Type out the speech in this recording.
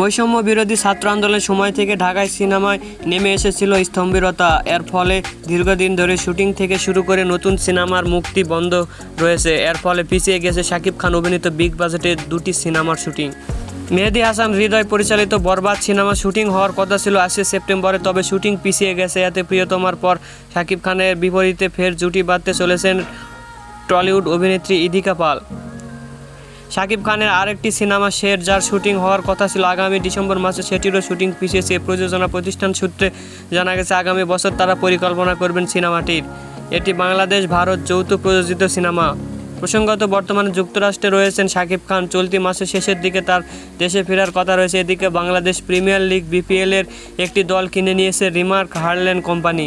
বৈষম্য বিরোধী ছাত্র আন্দোলনের সময় থেকে ঢাকায় সিনেমায় নেমে এসেছিল স্তম্ভিরতা। এর ফলে দীর্ঘদিন ধরে শুটিং থেকে শুরু করে নতুন সিনেমার মুক্তি বন্ধ রয়েছে। এর ফলে পিছিয়ে গেছে শাকিব খান অভিনীত বিগ বাজেটের দুটি সিনেমার শুটিং। মেহেদি হাসান হৃদয় পরিচালিত বরবাদ সিনেমা শুটিং হওয়ার কথা ছিল আশি সেপ্টেম্বরে, তবে শুটিং পিছিয়ে গেছে। এতে প্রিয়তমার পর শাকিব খানের বিপরীতে ফের জুটি বাঁধতে চলেছেন টলিউড অভিনেত্রী ইদিকা পাল। শাকিব খানের আরেকটি সিনেমা শের, যার শুটিং হওয়ার কথা ছিল আগামী ডিসেম্বর মাসে, সেটিরও শুটিং পিছিয়েছে প্রযোজনা প্রতিষ্ঠান সূত্রে জানা গেছে, আগামী বছর তারা পরিকল্পনা করবেন সিনেমাটির। এটি বাংলাদেশ, ভারত যৌথ প্রযোজিত সিনেমা। প্রসঙ্গত, বর্তমানে যুক্তরাষ্ট্রে রয়েছেন শাকিব খান। চলতি মাসের শেষের দিকে তার দেশে ফেরার কথা রয়েছে। এদিকে বাংলাদেশ প্রিমিয়ার লিগ বিপিএলের একটি দল কিনে নিয়েছে রিমার্ক হারল্যান্ড কোম্পানি।